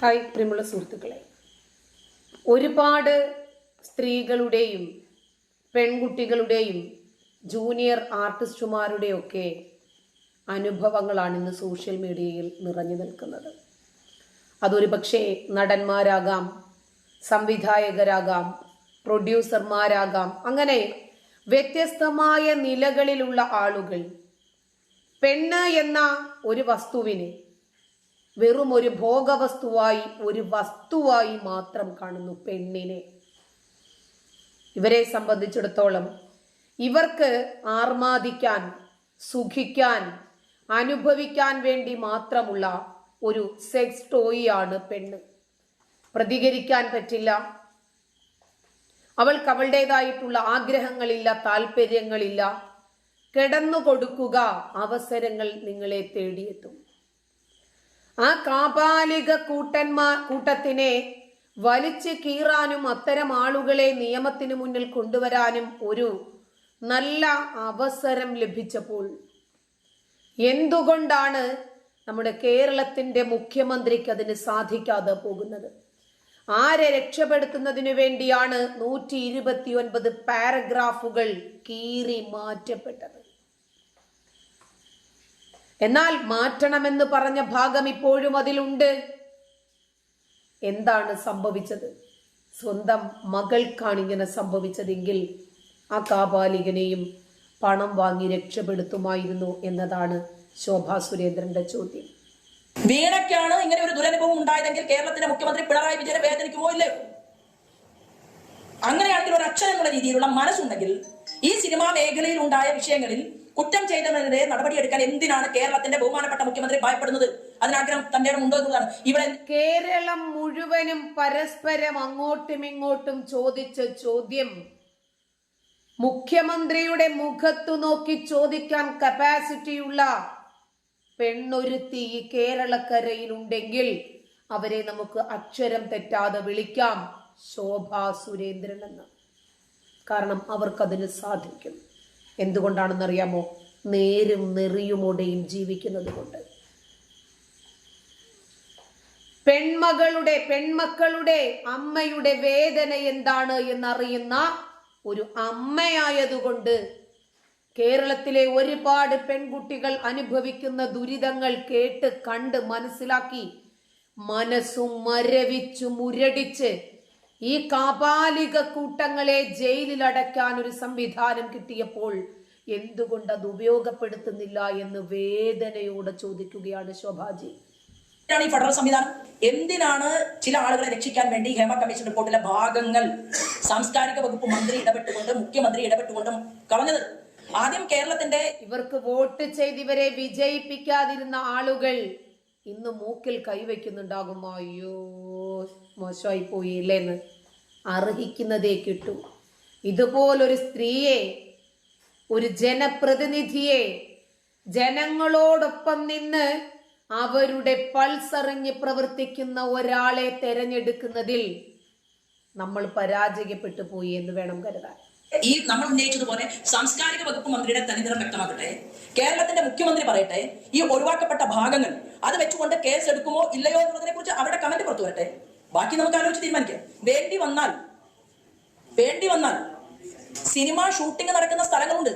Hi പ്രിയമുള്ള സുഹൃത്തുക്കളെ. ഒരുപാട് സ്ത്രീകളുടെയും പെൺകുട്ടികളുടെയും ജൂനിയർ ആർട്ടിസ്റ്റുമാരുടെയൊക്കെ അനുഭവങ്ങളാണ് ഇന്ന് സോഷ്യൽ മീഡിയയിൽ നിറഞ്ഞു നിൽക്കുന്നത്. അതൊരു പക്ഷേ നടന്മാരാകാം സംവിധായകരാകാം പ്രൊഡ്യൂസർമാരാകാം അങ്ങനെ വ്യത്യസ്തമായ നിലകളിലുള്ള ആളുകൾ പെണ്ണ് എന്ന ഒരു വസ്തുവിനെ വെറും ഒരു ഭോഗവസ്തുവായി ഒരു വസ്തുവായി മാത്രം കാണുന്നു പെണ്ണിനെ. ഇവരെ സംബന്ധിച്ചിടത്തോളം ഇവർക്ക് ആർമാദിക്കാൻ സുഖിക്കാൻ അനുഭവിക്കാൻ വേണ്ടി മാത്രമുള്ള ഒരു സെക്സ് ടോയിയാണ് പെണ്ണ്. പ്രതികരിക്കാൻ പറ്റില്ല. അവൾക്ക് അവളുടേതായിട്ടുള്ള ആഗ്രഹങ്ങളില്ല താല്പര്യങ്ങളില്ല. കിടന്നു കൊടുക്കുക അവസരങ്ങൾ നിങ്ങളെ തേടിയെത്തും. ആ കാപാലിക കൂട്ടന്മാർ കൂട്ടത്തിനെ വലിച്ചു കീറാനും അത്തരം ആളുകളെ നിയമത്തിന് മുന്നിൽ കൊണ്ടുവരാനും ഒരു നല്ല അവസരം ലഭിച്ചപ്പോൾ എന്തുകൊണ്ടാണ് നമ്മുടെ കേരളത്തിന്റെ മുഖ്യമന്ത്രിക്ക് അതിന് സാധിക്കാതെ പോകുന്നത്? ആരെ രക്ഷപ്പെടുത്തുന്നതിനു വേണ്ടിയാണ് നൂറ്റി ഇരുപത്തി ഒൻപത് പാരഗ്രാഫുകൾ കീറി മാറ്റപ്പെട്ടത്? എന്നാൽ മാറ്റണമെന്ന് പറഞ്ഞ ഭാഗം ഇപ്പോഴും അതിലുണ്ട്. എന്താണ് സംഭവിച്ചത്? സ്വന്തം മകൾക്കാണ് ഇങ്ങനെ സംഭവിച്ചതെങ്കിൽ ആ കാപാലികനെയും പണം വാങ്ങി രക്ഷപ്പെടുത്തുമായിരുന്നു എന്നതാണ് ശോഭാ സുരേന്ദ്രന്റെ ചോദ്യം. വീണയ്ക്കാണ് ഇങ്ങനെ ഒരു ദുരനുഭവം ഉണ്ടായതെങ്കിൽ കേരളത്തിന്റെ മുഖ്യമന്ത്രി പിണറായി വിജയനെ വേദനിക്കുമോ ഇല്ലേ അങ്ങനെയാണെങ്കിൽ ഒരു അച്ഛൻ എന്നുള്ള രീതിയിലുള്ള മനസ്സുണ്ടെങ്കിൽ ഈ സിനിമാ മേഖലയിൽ ഉണ്ടായ വിഷയങ്ങളിൽ കുറ്റം ചെയ്തവനെതിരെ നടപടിയെടുക്കാൻ എന്തിനാണ് കേരളത്തിന്റെ ബഹുമാനപ്പെട്ട മുഖ്യമന്ത്രി ഭയപ്പെടുന്നത്? അതിനാഗ്രഹം തന്റെ ഉണ്ടോ എന്നതാണ് ഇവിടെ കേരളം മുഴുവനും പരസ്പരം അങ്ങോട്ടും ഇങ്ങോട്ടും ചോദിച്ച ചോദ്യം. മുഖ്യമന്ത്രിയുടെ മുഖത്തു നോക്കി ചോദിക്കാൻ കപ്പാസിറ്റിയുള്ള പെണ്ണൊരുത്തി ഈ കേരളക്കരയിലുണ്ടെങ്കിൽ അവരെ നമുക്ക് അക്ഷരം തെറ്റാതെ വിളിക്കാം. ശോഭാ സുരേന്ദ്രൻ എന്ന്. കാരണം അവർക്കതിന് സാധിക്കും. എന്തുകൊണ്ടാണെന്നറിയാമോ? നേരും നെറിയുമോടെയും ജീവിക്കുന്നത് കൊണ്ട് പെൺമകളുടെ പെൺമക്കളുടെ അമ്മയുടെ വേദന എന്താണ് എന്നറിയുന്ന ഒരു അമ്മയായതുകൊണ്ട് കേരളത്തിലെ ഒരുപാട് പെൺകുട്ടികൾ അനുഭവിക്കുന്ന ദുരിതങ്ങൾ കേട്ട് കണ്ട് മനസ്സിലാക്കി മനസ്സും മരവിച്ചു മുരടിച്ച് ഈ കാപാലിക കൂട്ടങ്ങളെ ജയിലിൽ അടയ്ക്കാൻ ഒരു സംവിധാനം കിട്ടിയപ്പോൾ എന്തുകൊണ്ട് അത് ഉപയോഗപ്പെടുത്തുന്നില്ല എന്ന് വേദനയോടെ ചോദിക്കുകയാണ് ശോഭാജി. ഈ ഫെഡറൽ സംവിധാനം? എന്തിനാണ് ചില ആളുകളെ രക്ഷിക്കാൻ വേണ്ടി ഹേമ കമ്മീഷൻ റിപ്പോർട്ടിലെ ഭാഗങ്ങൾ സാംസ്കാരിക വകുപ്പ് മന്ത്രി ഇടപെട്ടുകൊണ്ട് മുഖ്യമന്ത്രി ഇടപെട്ടുകൊണ്ടും കളഞ്ഞത്? ആദ്യം കേരളത്തിന്റെ ഇവർക്ക് വോട്ട് ചെയ്ത് ഇവരെ വിജയിപ്പിക്കാതിരുന്ന ആളുകൾ ഇന്ന് മൂക്കിൽ കൈവയ്ക്കുന്നുണ്ടാകും. അയ്യോ. മോശമായി പോയി ഇല്ലേന്ന് അർഹിക്കുന്നതേ കിട്ടൂ. ഇതുപോലൊരു സ്ത്രീയെ ഒരു ജനപ്രതിനിധിയെ ജനങ്ങളോടൊപ്പം നിന്ന് അവരുടെ പൾസറിഞ്ഞ് പ്രവർത്തിക്കുന്ന ഒരാളെ തെരഞ്ഞെടുക്കുന്നതിൽ നമ്മൾ പരാജയപ്പെട്ടു പോയി എന്ന് വേണം കരുതാൻ. ഈ നമ്മൾ ഉന്നയിച്ചതുപോലെ സാംസ്കാരിക വകുപ്പ് മന്ത്രിയുടെ തനിനിറം വ്യക്തമാക്കട്ടെ. കേരളത്തിന്റെ മുഖ്യമന്ത്രി പറയട്ടെ ഈ ഒഴിവാക്കപ്പെട്ട ഭാഗങ്ങൾ അത് വെച്ചുകൊണ്ട് കേസ് എടുക്കുമോ ഇല്ലയോ എന്നുള്ളതിനെ കുറിച്ച് അവരുടെ കമന്റ് പുറത്തു വരട്ടെ ബാക്കി നമുക്ക് ആലോചിച്ച് തീരുമാനിക്കാം. വേണ്ടി വന്നാൽ വേണ്ടി വന്നാൽ സിനിമ ഷൂട്ടിംഗ് നടക്കുന്ന സ്ഥലങ്ങളുണ്ട്.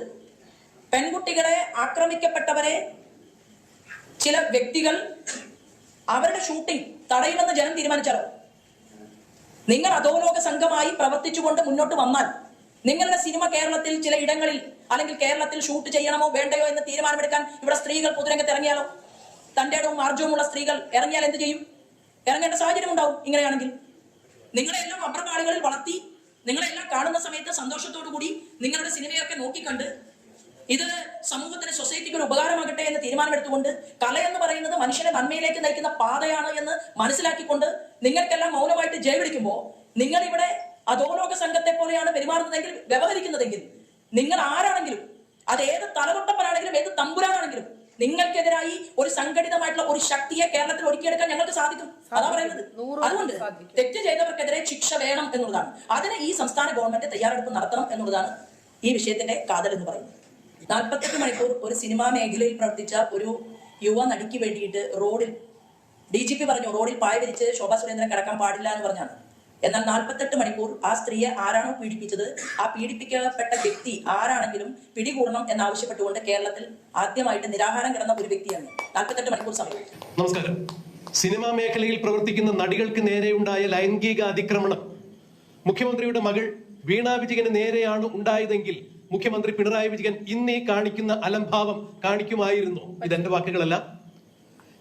പെൺകുട്ടികളെ ആക്രമിക്കപ്പെട്ടവരെ ചില വ്യക്തികൾ അവരുടെ ഷൂട്ടിംഗ് തടയുമെന്ന് ജനം തീരുമാനിച്ചാലോ നിങ്ങൾ അധോലോക സംഘമായി പ്രവർത്തിച്ചുകൊണ്ട് മുന്നോട്ട് വന്നാൽ നിങ്ങളുടെ സിനിമ കേരളത്തിൽ ചില ഇടങ്ങളിൽ അല്ലെങ്കിൽ കേരളത്തിൽ ഷൂട്ട് ചെയ്യണമോ വേണ്ടയോ എന്ന് തീരുമാനമെടുക്കാൻ ഇവിടെ സ്ത്രീകൾ പൊതുരംഗത്ത് ഇറങ്ങിയാലോ? തന്റെ ഇടവും മാർജവുമുള്ള സ്ത്രീകൾ ഇറങ്ങിയാൽ എന്ത് ചെയ്യും? ഇറങ്ങേണ്ട സാഹചര്യം ഉണ്ടാവും ഇങ്ങനെയാണെങ്കിൽ. നിങ്ങളെല്ലാം അബ്രപാളികളിൽ വളർത്തി നിങ്ങളെല്ലാം കാണുന്ന സമയത്ത് സന്തോഷത്തോടു കൂടി നിങ്ങളുടെ സിനിമയൊക്കെ നോക്കിക്കണ്ട്. ഇത് സമൂഹത്തിന് സൊസൈറ്റിക്ക് ഒരു ഉപകാരമാകട്ടെ എന്ന് തീരുമാനമെടുത്തുകൊണ്ട് കല എന്ന് പറയുന്നത് മനുഷ്യനെ നന്മയിലേക്ക് നയിക്കുന്ന പാതയാണ് എന്ന് മനസ്സിലാക്കിക്കൊണ്ട് നിങ്ങൾക്കെല്ലാം മൗനമായിട്ട് ജയ വിളിക്കുമ്പോൾ നിങ്ങൾ ഇവിടെ അധോലോക സംഘത്തെ പോലെയാണ് പെരുമാറുന്നതെങ്കിൽ വ്യവഹരിക്കുന്നതെങ്കിൽ നിങ്ങൾ ആരാണെങ്കിലും അത് ഏത് തലതൊട്ടപ്പനാണെങ്കിലും ഏത് തമ്പുരാനാണെങ്കിലും നിങ്ങൾക്കെതിരായി ഒരു സംഘടിതമായിട്ടുള്ള ഒരു ശക്തിയെ കേരളത്തിൽ ഒരുക്കിയെടുക്കാൻ ഞങ്ങൾക്ക് സാധിക്കും. അതാ പറയുന്നത്. അതുകൊണ്ട് തെറ്റ് ചെയ്തവർക്കെതിരെ ശിക്ഷ വേണം എന്നുള്ളതാണ്. അതിന് ഈ സംസ്ഥാന ഗവൺമെന്റ് തയ്യാറെടുപ്പ് നടത്തണം എന്നുള്ളതാണ് ഈ വിഷയത്തിന്റെ കാതൽ എന്ന് പറയുന്നത്. നാൽപ്പത്തെട്ട് മണിക്കൂർ ഒരു സിനിമാ മേഖലയിൽ പ്രവർത്തിച്ച ഒരു യുവ നടിക്ക് വേണ്ടിയിട്ട് റോഡിൽ ഡി ജി പി പറഞ്ഞു റോഡിൽ പായ വിരിച്ച് ശോഭാ സുരേന്ദ്രൻ കിടക്കാൻ പാടില്ല എന്ന് പറഞ്ഞാണ്. എന്നാൽ നാൽപ്പത്തെട്ട് മണിക്കൂർ ആ സ്ത്രീയെ ആരാണോ പീഡിപ്പിച്ചത്? ആ പീഡിപ്പിക്കപ്പെട്ട വ്യക്തി ആരാണെങ്കിലും പിടികൂടണം എന്നാവശ്യപ്പെട്ടുകൊണ്ട് കേരളത്തിൽ ആദ്യമായിട്ട് നിരാഹാരം കിടന്ന ഒരു വ്യക്തിയാണ്. നാൽപ്പത്തെട്ട് മണിക്കൂർ സമയം. നമസ്കാരം. സിനിമാ മേഖലയിൽ പ്രവർത്തിക്കുന്ന നടികൾക്ക് നേരെയുണ്ടായ ലൈംഗിക അതിക്രമണം മുഖ്യമന്ത്രിയുടെ മകൾ വീണ വിജയന് നേരെയാണ് ഉണ്ടായതെങ്കിൽ മുഖ്യമന്ത്രി പിണറായി വിജയൻ ഇന്നീ കാണിക്കുന്ന അലംഭാവം കാണിക്കുമായിരുന്നു. ഇതെന്റെ വാക്കുകളല്ല.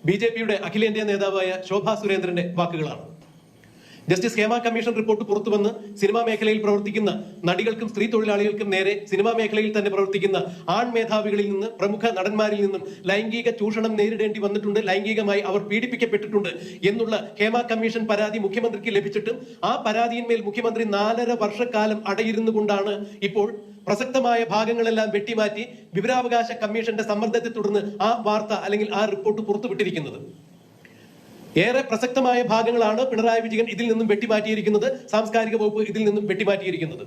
ബി ജെ പിയുടെ അഖിലേന്ത്യാ നേതാവായ ശോഭാ സുരേന്ദ്രന്റെ വാക്കുകളാണ്. ജസ്റ്റിസ് ഹേമ കമ്മീഷൻ റിപ്പോർട്ട് പുറത്തുവന്ന് സിനിമാ മേഖലയിൽ പ്രവർത്തിക്കുന്ന നടികൾക്കും സ്ത്രീ തൊഴിലാളികൾക്കും നേരെ സിനിമാ മേഖലയിൽ തന്നെ പ്രവർത്തിക്കുന്ന ആൺ മേധാവികളിൽ നിന്ന് പ്രമുഖ നടന്മാരിൽ നിന്നും ലൈംഗിക ചൂഷണം നേരിടേണ്ടി വന്നിട്ടുണ്ട്. ലൈംഗികമായി അവർ പീഡിപ്പിക്കപ്പെട്ടിട്ടുണ്ട് എന്നുള്ള ഹേമ കമ്മീഷൻ പരാതി മുഖ്യമന്ത്രിക്ക് ലഭിച്ചിട്ടും ആ പരാതിയിന്മേൽ മുഖ്യമന്ത്രി നാലര വർഷക്കാലം അടയിരുന്നു കൊണ്ടാണ് ഇപ്പോൾ പ്രസക്തമായ ഭാഗങ്ങളെല്ലാം വെട്ടിമാറ്റി വിവരാവകാശ കമ്മീഷന്റെ സമ്മർദ്ദത്തെ തുടർന്ന് ആ വാർത്ത അല്ലെങ്കിൽ ആ റിപ്പോർട്ട് പുറത്തുവിട്ടിരിക്കുന്നത്. ഏറെ പ്രസക്തമായ ഭാഗങ്ങളാണ് പിണറായി വിജയൻ ഇതിൽ നിന്നും വെട്ടിമാറ്റിയിരിക്കുന്നത് സാംസ്കാരിക വകുപ്പ് ഇതിൽ നിന്നും വെട്ടിമാറ്റിയിരിക്കുന്നത്.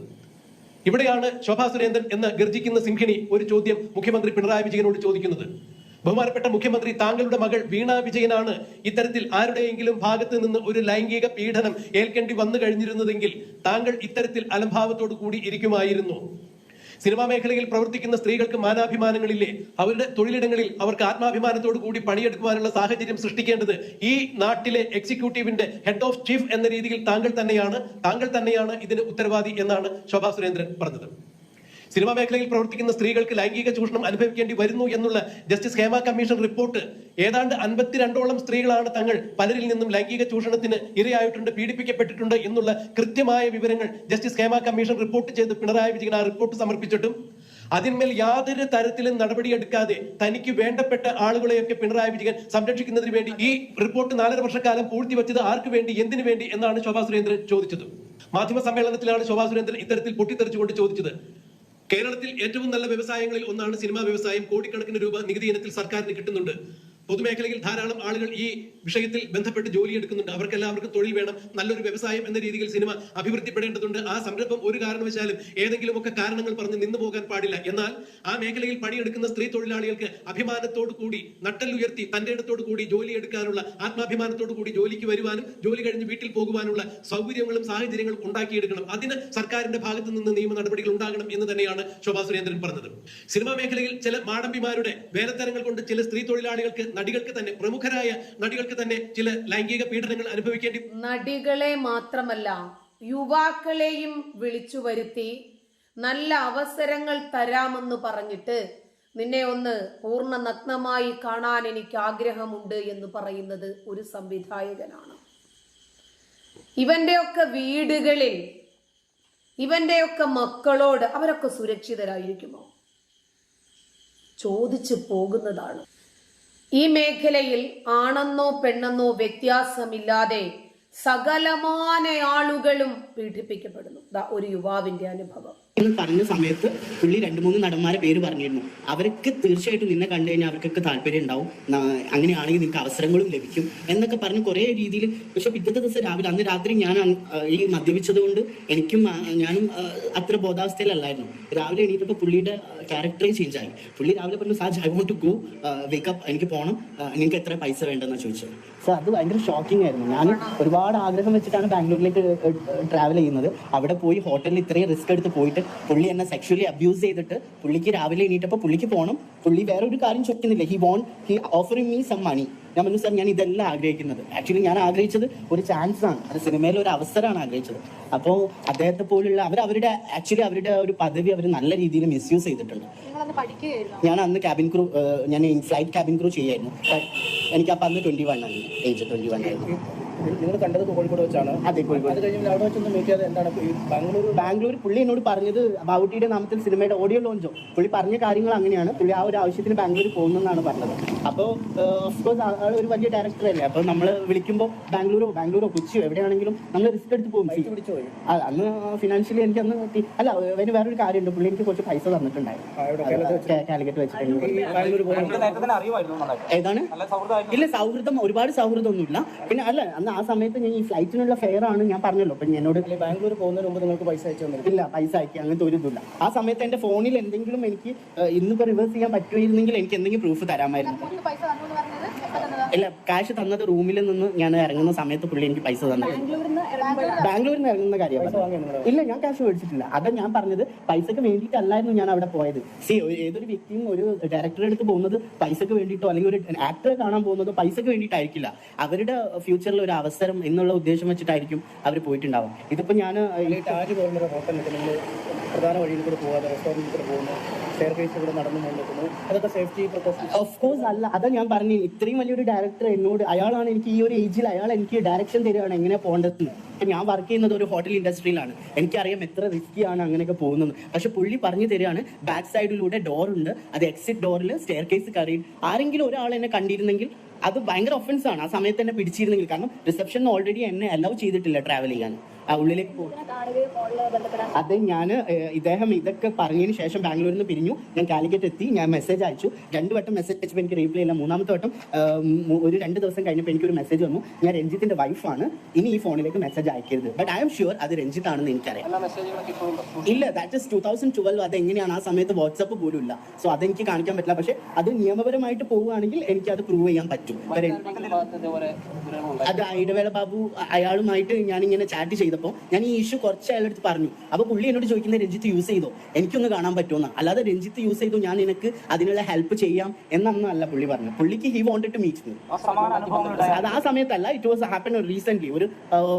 ഇവിടെയാണ് ശോഭാ സുരേന്ദ്രൻ എന്ന ഗർജിക്കുന്ന സിംഹിണി ഒരു ചോദ്യം മുഖ്യമന്ത്രി പിണറായി വിജയനോട് ചോദിക്കുന്നത്. ബഹുമാനപ്പെട്ട മുഖ്യമന്ത്രി താങ്കളുടെ മകൾ വീണ വിജയനാണ് ഇത്തരത്തിൽ ആരുടെയെങ്കിലും ഭാഗത്ത് നിന്ന് ഒരു ലൈംഗിക പീഡനം ഏൽക്കേണ്ടി വന്നു കഴിഞ്ഞിരുന്നതെങ്കിൽ താങ്കൾ ഇത്തരത്തിൽ അലംഭാവത്തോടു കൂടി ഇരിക്കുമായിരുന്നു. സിനിമാ മേഖലയിൽ പ്രവർത്തിക്കുന്ന സ്ത്രീകൾക്ക് മാനാഭിമാനങ്ങളില്ലേ? അവരുടെ തൊഴിലിടങ്ങളിൽ അവർക്ക് ആത്മാഭിമാനത്തോടു കൂടി പണിയെടുക്കുവാനുള്ള സാഹചര്യം സൃഷ്ടിക്കേണ്ടത് ഈ നാട്ടിലെ എക്സിക്യൂട്ടീവിന്റെ ഹെഡ് ഓഫ് ചീഫ് എന്ന രീതിയിൽ താങ്കൾ തന്നെയാണ്. താങ്കൾ തന്നെയാണ് ഇതിന് ഉത്തരവാദി എന്നാണ് ശോഭാ സുരേന്ദ്രൻ പറഞ്ഞത്. സിനിമാ മേഖലയിൽ പ്രവർത്തിക്കുന്ന സ്ത്രീകൾക്ക് ലൈംഗിക ചൂഷണം അനുഭവിക്കേണ്ടി വരുന്നു എന്നുള്ള ജസ്റ്റിസ് ഹേമ കമ്മീഷൻ റിപ്പോർട്ട്. ഏതാണ്ട് അൻപത്തിരണ്ടോളം സ്ത്രീകളാണ് തങ്ങൾ പലരിൽ നിന്നും ലൈംഗിക ചൂഷണത്തിന് ഇരയായിട്ടുണ്ട് പീഡിപ്പിക്കപ്പെട്ടിട്ടുണ്ട് എന്നുള്ള കൃത്യമായ വിവരങ്ങൾ ജസ്റ്റിസ് ഹേമ കമ്മീഷൻ റിപ്പോർട്ട് ചെയ്ത് പിണറായി വിജയൻ ആ റിപ്പോർട്ട് സമർപ്പിച്ചിട്ടും. അതിന്മേൽ യാതൊരു തരത്തിലും നടപടിയെടുക്കാതെ തനിക്ക് വേണ്ടപ്പെട്ട ആളുകളെയൊക്കെ പിണറായി വിജയൻ സംരക്ഷിക്കുന്നതിന് വേണ്ടി ഈ റിപ്പോർട്ട് നാലര വർഷക്കാലം പൂഴ്ത്തിവെച്ചത് ആർക്ക് വേണ്ടി എന്തിനു വേണ്ടി എന്നാണ് ശോഭാ സുരേന്ദ്രൻ ചോദിച്ചത്. മാധ്യമ സമ്മേളനത്തിലാണ് ശോഭാ സുരേന്ദ്രൻ ഇത്തരത്തിൽ പൊട്ടിത്തെറിച്ചുകൊണ്ട് ചോദിച്ചത്. കേരളത്തിൽ ഏറ്റവും നല്ല വ്യവസായങ്ങളിൽ ഒന്നാണ് സിനിമാ വ്യവസായം. കോടിക്കണക്കിന് രൂപ നികുതി ഇനത്തിൽ സർക്കാരിന് കിട്ടുന്നുണ്ട്. പൊതുമേഖലയിൽ ധാരാളം ആളുകൾ ഈ വിഷയത്തിൽ ബന്ധപ്പെട്ട് ജോലി എടുക്കുന്നുണ്ട്. അവർക്ക് എല്ലാവർക്കും തൊഴിൽ വേണം നല്ലൊരു വ്യവസായം എന്ന രീതിയിൽ സിനിമ അഭിവൃദ്ധിപ്പെടേണ്ടതുണ്ട്. ആ സംരംഭം ഒരു കാരണവശാലും ഏതെങ്കിലുമൊക്കെ കാരണങ്ങൾ പറഞ്ഞ് നിന്നു പോകാൻ പാടില്ല. എന്നാൽ ആ മേഖലയിൽ പണിയെടുക്കുന്ന സ്ത്രീ തൊഴിലാളികൾക്ക് അഭിമാനത്തോടു കൂടി നട്ടല്ലുയർത്തി തന്റെ ഇടത്തോടു കൂടി ജോലി എടുക്കാനുള്ള ആത്മാഭിമാനത്തോടു കൂടി ജോലിക്ക് വരുവാനും ജോലി കഴിഞ്ഞ് വീട്ടിൽ പോകുവാനുള്ള സൗകര്യങ്ങളും സാഹചര്യങ്ങളും ഉണ്ടാക്കിയെടുക്കണം. അതിന് സർക്കാരിന്റെ ഭാഗത്തു നിന്ന് നിയമ നടപടികൾ ഉണ്ടാകണം എന്ന് തന്നെയാണ് ശോഭാ സുരേന്ദ്രൻ പറഞ്ഞത്. സിനിമാ മേഖലയിൽ ചില മാടമ്പിമാരുടെ വേലത്തരങ്ങൾ കൊണ്ട് ചില സ്ത്രീ തൊഴിലാളികൾക്ക് നടികൾക്ക് തന്നെ പ്രമുഖരായ നടികൾക്ക് തന്നെ ചില ലൈംഗിക പീഡനങ്ങൾ അനുഭവിക്കേണ്ടി നടികളെ മാത്രമല്ല യുവാക്കളെയും വിളിച്ചു വരുത്തി നല്ല അവസരങ്ങൾ തരാമെന്ന് പറഞ്ഞിട്ട് നിന്നെ ഒന്ന് പൂർണ നഗ്നമായി കാണാൻ എനിക്ക് ആഗ്രഹമുണ്ട് എന്ന് പറയുന്നത് ഒരു സംവിധായകനാണ്. ഇവന്റെയൊക്കെ വീടുകളിൽ ഇവന്റെയൊക്കെ മക്കളോട് അവരൊക്കെ സുരക്ഷിതരായിരിക്കുമോ? ചോദിച്ചു പോകുന്നതാണ്. ഈ മേഖലയിൽ ആണെന്നോ പെണ്ണെന്നോ വ്യത്യാസമില്ലാതെ സകലമാന ആളുകളും പീഡിപ്പിക്കപ്പെടുന്നു ഒരു യുവാവിന്റെ അനുഭവം. എന്ന് പറഞ്ഞ സമയത്ത് പുള്ളി രണ്ട് മൂന്ന് നടന്മാരെ പേര് പറഞ്ഞിരുന്നു. അവർക്ക് തീർച്ചയായിട്ടും നിന്നെ കണ്ടു കഴിഞ്ഞാൽ അവർക്കൊക്കെ താല്പര്യം ഉണ്ടാവും. അങ്ങനെയാണെങ്കിൽ നിനക്ക് അവസരങ്ങളും ലഭിക്കും എന്നൊക്കെ പറഞ്ഞ് കുറേ രീതിയിൽ പക്ഷെ പിറ്റത്തെ ദിവസം രാവിലെ അന്ന് രാത്രി ഞാൻ ഈ മദ്യപിച്ചത് കൊണ്ട് എനിക്കും ഞാനും അത്ര ബോധാവസ്ഥയിലല്ലായിരുന്നു. രാവിലെ എണീറ്റപ്പോൾ പുള്ളിയുടെ ക്യാരക്ടറേ ചേഞ്ച് ആയി. പുള്ളി രാവിലെ പറഞ്ഞു Saj I want to go wake up എനിക്ക് പോകണം നിങ്ങൾക്ക് എത്ര പൈസ വേണ്ടെന്നാണ് ചോദിച്ചത്? സോ അത് ഭയങ്കര ഷോക്കിംഗ് ആയിരുന്നു. ഞാൻ ഒരുപാട് ആഗ്രഹം വെച്ചിട്ടാണ് ബാംഗ്ലൂരിലേക്ക് ട്രാവൽ ചെയ്യുന്നത്. അവിടെ പോയി ഹോട്ടലിൽ ഇത്രയും റിസ്ക് എടുത്ത് പോയിട്ട് പുള്ളി എന്നെ സെക്ഷലി അബ്യൂസ് ചെയ്തിട്ട് പുള്ളിക്ക് രാവിലെ എണീറ്റപ്പോൾ പുള്ളിക്ക് പോകണം പുള്ളി വേറെ ഒരു കാര്യം ചോദിക്കുന്നില്ല. He want he offering me some money ഞാൻ പറഞ്ഞു സാർ ഞാൻ ഇതെല്ലാം ആഗ്രഹിക്കുന്നത്. ആക്ച്വലി ഞാൻ ആഗ്രഹിച്ചത് ഒരു ചാൻസ് ആണ്. അത് സിനിമയിൽ ഒരു അവസരമാണ് ആഗ്രഹിച്ചത്. അപ്പോൾ അദ്ദേഹത്തെ പോലുള്ള അവർ അവരുടെ ആക്ച്വലി അവരുടെ ഒരു പദവി അവർ നല്ല രീതിയിൽ മിസ്യൂസ് ചെയ്തിട്ടുണ്ട്. ഞാൻ അന്ന് ക്യാബിൻ ക്രൂ ഞാൻ ഫ്ലൈറ്റ് ക്യാബിൻ ക്രൂ ചെയ്യായിരുന്നു എനിക്ക് അപ്പം അന്ന് ട്വന്റി വൺ ആണ്. ഏജ് ട്വന്റി വൺ ആയിരുന്നു. നിങ്ങൾ കണ്ടത് കോഴിക്കോട് വെച്ചാണ്. അതെ കോഴിക്കോട്. അത് അവിടെ വെച്ചൊന്ന് മീറ്റ് എന്താണ് ഈ ബാംഗ്ലൂർ ബാംഗ്ലൂർ പുള്ളി എന്നോട് പറഞ്ഞത് ബൗട്ടിയുടെ നാമത്തിൽ സിനിമയുടെ ഓഡിയോ ലോഞ്ചോ. പുള്ളി പറഞ്ഞ കാര്യങ്ങൾ അങ്ങനെയാണ്. പുള്ളി ആ ഒരു ആവശ്യത്തിന് ബാംഗ്ലൂർ പോകുന്നതെന്നാണ് പറഞ്ഞത്. അപ്പോൾ ഓഫ്കോഴ്സ് ആൾ ഒരു വലിയ ഡയറക്ടർ അല്ലേ. അപ്പോൾ നമ്മൾ വിളിക്കുമ്പോൾ ബാംഗ്ലൂരോ ബാംഗ്ലൂരോ കൊച്ചിയോ എവിടെയാണെങ്കിലും നമ്മൾ റിസ്ക് എടുത്ത് പോകും പൈസ പിടിച്ചു പോയി. ആ, അന്ന് ഫിനാൻഷ്യലി എനിക്ക് അന്ന് അല്ല അതിന് വേറൊരു കാര്യമുണ്ട്. പുള്ളി എനിക്ക് കുറച്ച് പൈസ തന്നിട്ടുണ്ടായിരുന്നു. കാലിക്കറ്റ് വെച്ചിട്ടുണ്ട് ഏതാണ്? ഇല്ല സൗഹൃദം ഒരുപാട് സൗഹൃദം ഒന്നുമില്ല പിന്നെ അല്ല അന്ന് ആ സമയത്ത് ഞാൻ ഈ ഫ്ലൈറ്റിനുള്ള ഫെയർ ആണ് ഞാൻ പറഞ്ഞല്ലോ. അപ്പൊ എന്നോട് ബാംഗ്ലൂർ പോകുന്നതിന് മുമ്പ് നിങ്ങൾക്ക് പൈസ അയച്ചു ഇല്ല പൈസ അയക്കുക അങ്ങനത്തെ ഒരു ഇതില്ല ആ സമയത്ത് എന്റെ ഫോണിൽ എന്തെങ്കിലും എനിക്ക് ഇന്നിപ്പോ റിവേഴ്സ് ചെയ്യാൻ പറ്റുമായിരുന്നെങ്കിൽ എനിക്ക് എന്തെങ്കിലും പ്രൂഫ് തരാമായിരുന്നു. ഇല്ല കാശ് തന്നത് റൂമിൽ നിന്ന് ഞാൻ ഇറങ്ങുന്ന സമയത്ത് പുള്ളി എനിക്ക് പൈസ തന്നെ. ബാംഗ്ലൂരിൽ നിന്ന് ഇറങ്ങുന്ന കാര്യമാണ് ഇല്ല ഞാൻ കാശ് മേടിച്ചിട്ടില്ല. അതാ ഞാൻ പറഞ്ഞത് പൈസക്ക് വേണ്ടിയിട്ടല്ലായിരുന്നു ഞാൻ അവിടെ പോയത്. സി ഏതൊരു വ്യക്തിയും ഒരു ഡയറക്ടറെ അടുത്ത് പോകുന്നത് പൈസക്ക് വേണ്ടിയിട്ടോ അല്ലെങ്കിൽ ഒരു ആക്ടറെ കാണാൻ പോകുന്നത് പൈസക്ക് വേണ്ടിയിട്ടായിരിക്കില്ല. അവരുടെ ഫ്യൂച്ചറിൽ ഒരു അവസരം എന്നുള്ള ഉദ്ദേശം വെച്ചിട്ടായിരിക്കും അവർ പോയിട്ടുണ്ടാവും ഇതിപ്പോ ഞാൻ പ്രധാന വഴിയിൽ കൂടെ പോകാതെ റെസ്റ്റോറന്റിൽ കൂടെ പോകുന്നു സ്റ്റെയർ കേസ് നടന്നു അതൊക്കെ സേഫ്റ്റി ഓഫ് അല്ല അതാ ഞാൻ പറഞ്ഞു. ഇത്രയും വലിയൊരു ഡയറക്ടർ എന്നോട് അയാളാണ് എനിക്ക് ഈ ഒരു ഏജിൽ അയാൾ എനിക്ക് ഡയറക്ഷൻ തരികയാണ് എങ്ങനെ പോകേണ്ടതെന്ന്. ഞാൻ വർക്ക് ചെയ്യുന്നത് ഒരു ഹോട്ടൽ ഇൻഡസ്ട്രിയിലാണ് എനിക്കറിയാം എത്ര റിസ്കി ആണ് അങ്ങനെയൊക്കെ പോകുന്നത്. പക്ഷെ പുള്ളി പറഞ്ഞു തരികയാണ് ബാക്ക് സൈഡിലൂടെ ഡോർ ഉണ്ട്. അത് എക്സിറ്റ് ഡോറിൽ സ്റ്റെയർ കേസ് കയറി. ആരെങ്കിലും ഒരാൾ എന്നെ കണ്ടിരുന്നെങ്കിൽ അത് ഭയങ്കര ആണ്. ആ സമയത്ത് തന്നെ പിടിച്ചിരുന്നെങ്കിൽ. കാരണം റിസപ്ഷൻ ഓൾറെഡി എന്നെ അലൗ ചെയ്തിട്ടില്ല ട്രാവൽ ചെയ്യാൻ. ആ ഉള്ളിലേക്ക് പോകും അത് ഞാൻ ഇദ്ദേഹം ഇതൊക്കെ പറഞ്ഞതിന് ശേഷം ബാംഗ്ലൂരിൽ നിന്ന് പിരിഞ്ഞു. ഞാൻ കാലിക്കറ്റ് എത്തി ഞാൻ മെസ്സേജ് അയച്ചു. രണ്ട് വട്ടം മെസ്സേജ് അയച്ചപ്പോൾ എനിക്ക് റീപ്ലൈ ഇല്ല. മൂന്നാമത്തെ വട്ടം ഒരു രണ്ട് ദിവസം കഴിഞ്ഞപ്പോൾ എനിക്കൊരു മെസ്സേജ് വന്നു. ഞാൻ രഞ്ജിത്തിന്റെ വൈഫാണ് ഇനി ഈ ഫോണിലേക്ക് മെസ്സേജ് അയക്കരുത്. ബട്ട് ഐ എം ഷുവർ അത് രഞ്ജിത്ത് ആണെന്ന് എനിക്കറിയാം. ഇല്ല that is two thousand twelve അത് എങ്ങനെയാണ്? ആ സമയത്ത് വാട്സപ്പ് പോലും ഇല്ല സോ അതെനിക്ക് കാണിക്കാൻ പറ്റില്ല. പക്ഷെ അത് നിയമപരമായിട്ട് പോവുകയാണെങ്കിൽ എനിക്ക് അത് പ്രൂവ് ചെയ്യാൻ പറ്റും. അത് ഇടവേള ബാബു അയാളുമായിട്ട് ഞാൻ ഇങ്ങനെ ചാറ്റ് ചെയ്തപ്പോൾ ഞാൻ ഈ ഇഷ്യൂ കുറച്ച് അയാളുടെ അടുത്ത് പറഞ്ഞു അപ്പോൾ പുള്ളി എന്നോട് ചോദിക്കുന്നത് രഞ്ജിത്ത് യൂസ് ചെയ്തോ? എനിക്കൊന്ന് കാണാൻ പറ്റുമെന്ന്? അല്ലാതെ രഞ്ജിത്ത് യൂസ് ചെയ്തു ഞാൻ നിനക്ക് അതിനുള്ള ഹെൽപ്പ് ചെയ്യാം എന്നൊന്നും അല്ല പുള്ളി പറഞ്ഞു. പുള്ളിക്ക് he wanted to meet me ആ സമാന അനുഭവങ്ങളുണ്ടായ അത് ആ സമയത്തല്ല ഇറ്റ് വാസ് ഹാപ്പൻ റീസെന്റ് ഒരു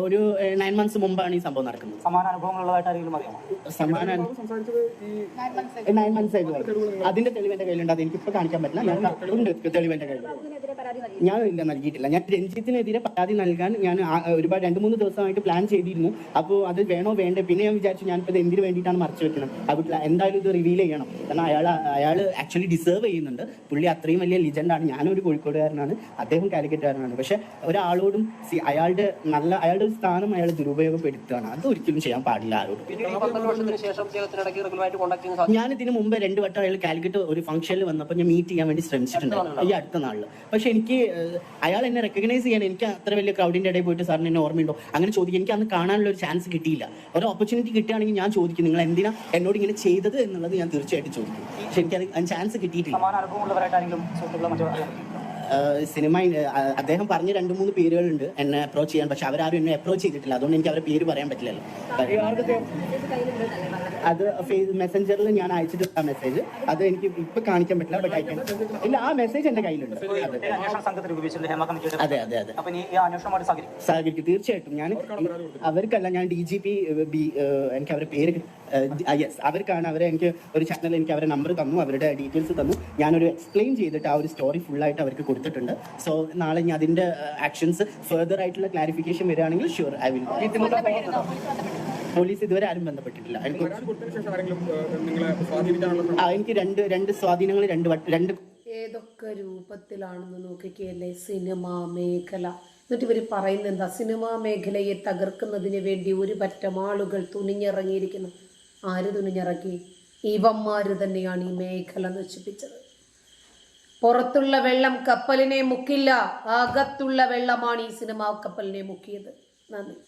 ഒരു നയൻ മന്ത്സ് മുമ്പാണ് ഈ സംഭവം നടക്കുന്നത്. സമാന നയൻ മന്ത്സ് അതിന്റെ തെളിവ് എന്റെ കയ്യിലുണ്ട്. അത് എനിക്ക് ഇപ്പൊ കാണിക്കാൻ പറ്റില്ല. ഞാൻ ഉണ്ട് തെളിവ് എന്റെ കയ്യിൽ ഞാൻ ഇല്ല നൽകിയിട്ടില്ല. ഞാൻ രഞ്ജിത്തിനെതിരെ പരാതി നൽകാൻ ഞാൻ ഒരുപാട് രണ്ട് മൂന്ന് ദിവസമായിട്ട് പ്ലാൻ ചെയ്തിരുന്നു. അപ്പോൾ അത് വേണോ വേണ്ടേ? പിന്നെ ഞാൻ വിചാരിച്ചു ഞാനിപ്പോൾ ഇത് എന്തിനു വേണ്ടിയിട്ടാണ് മറച്ചു വെക്കണം അപ്പോൾ എന്തായാലും ഇത് റിവീൽ ചെയ്യണം. കാരണം അയാൾ അയാൾ ആക്ച്വലി ഡിസേർവ് ചെയ്യുന്നുണ്ട്. പുള്ളി അത്രയും വലിയ ലിജൻഡാണ് ഞാനൊരു കോഴിക്കോടുകാരനാണ്. അദ്ദേഹം കാലിക്കറ്റുകാരനാണ് പക്ഷേ ഒരാളോടും സി അയാളുടെ നല്ല അയാളുടെ ഒരു സ്ഥാനം അയാൾ ദുരുപയോഗപ്പെടുത്തുകയാണ്. അത് ഒരിക്കലും ചെയ്യാൻ പാടില്ല ആരോടും. ഞാൻ ഇതിനു മുമ്പ് രണ്ട് വട്ടം അയാൾ കാലിക്കറ്റ് ഒരു ഫംഗ്ഷനിൽ വന്നപ്പോൾ ഞാൻ മീറ്റ് ചെയ്യാൻ വേണ്ടി ശ്രമിച്ചിട്ടുണ്ട്. ഈ അടുത്ത നാളിൽ പക്ഷേ എനിക്ക് ഏഹ്, അയാൾ എന്നെ റെക്കഗ്നൈസ് ചെയ്യാൻ എനിക്ക് അത്ര വലിയ ക്രൗഡിന്റെ ഇടയിൽ പോയിട്ട് സാറിന് എന്നെ ഓർമ്മയുണ്ടോ? അങ്ങനെ ചോദിക്കും എനിക്ക് അന്ന് കാണാനുള്ള ഒരു ചാൻസ് കിട്ടിയില്ല. ഒരു ഓപ്പർച്യൂണിറ്റി കിട്ടുകയാണെങ്കിൽ ഞാൻ ചോദിക്കും നിങ്ങൾ എന്തിനാ എന്നോട് ഇങ്ങനെ ചെയ്തത്? എന്നുള്ളത് ഞാൻ തീർച്ചയായിട്ടും ചോദിക്കും. പക്ഷെ എനിക്ക് അത് ചാൻസ് കിട്ടിയിട്ടില്ല. സിനിമ അദ്ദേഹം പറഞ്ഞ രണ്ട് മൂന്ന് പേരുകളുണ്ട് എന്നെ അപ്രോച്ച് ചെയ്യാൻ പക്ഷെ അവരാരും എന്നെ അപ്രോച്ച് ചെയ്തിട്ടില്ല. അതുകൊണ്ട് എനിക്ക് അവരുടെ പേര് പറയാൻ പറ്റില്ലല്ലോ. അത് മെസ്സഞ്ചറിൽ ഞാൻ അയച്ചിട്ട് ആ മെസ്സേജ് അത് എനിക്ക് ഇപ്പൊ കാണിക്കാൻ പറ്റില്ല ബട്ട് അയക്കാൻ ഇല്ല ആ മെസ്സേജ് എന്റെ കയ്യിലുണ്ട്. അതെ. അതെ അതെ സഹകരിക്കും. തീർച്ചയായിട്ടും. ഞാൻ അവർക്കല്ല ഞാൻ ഡി ജി പി ബി എനിക്ക് അവരുടെ പേര് യെസ് അവർക്കാണ് അവരെ എനിക്ക് ഒരു ചാനൽ എനിക്ക് അവരുടെ നമ്പർ തന്നു അവരുടെ ഡീറ്റെയിൽസ് തന്നു. ഞാനൊരു എക്സ്പ്ലെയിൻ ചെയ്തിട്ട് ആ ഒരു സ്റ്റോറി ഫുള്ളായിട്ട് അവർക്ക് കൊടുത്തിട്ടുണ്ട്. സോ നാളെ ഞാൻ അതിന്റെ ആക്ഷൻസ് ഫെർദർ ആയിട്ടുള്ള ക്ലാരിഫിക്കേഷൻ വരികയാണെങ്കിൽ ഷുവർ ഐ വിൽ പോലീസ് ഇതുവരെ ആരും ബന്ധപ്പെട്ടിട്ടില്ല. എനിക്ക് ആ, എനിക്ക് രണ്ട് രണ്ട് സ്വാധീനങ്ങൾ രണ്ട് വട്ട- രണ്ട് ഏതൊക്കെ രൂപത്തിലാണെന്ന് നോക്കിക്കല്ലേ സിനിമാ മേഖല. എന്നിട്ട് ഇവർ പറയുന്നത് എന്താ? സിനിമാ മേഖലയെ തകർക്കുന്നതിന് വേണ്ടി ഒരു പറ്റം ആളുകൾ തുനിഞ്ഞിറങ്ങിയിരിക്കുന്നു. ആര് തുനിഞ്ഞിറങ്ങി ഇവന്മാര് തന്നെയാണ് ഈ മേഖല നശിപ്പിച്ചത്. പുറത്തുള്ള വെള്ളം കപ്പലിനെ മുക്കില്ല അകത്തുള്ള വെള്ളമാണ് ഈ സിനിമാ കപ്പലിനെ മുക്കിയത്. നന്ദി.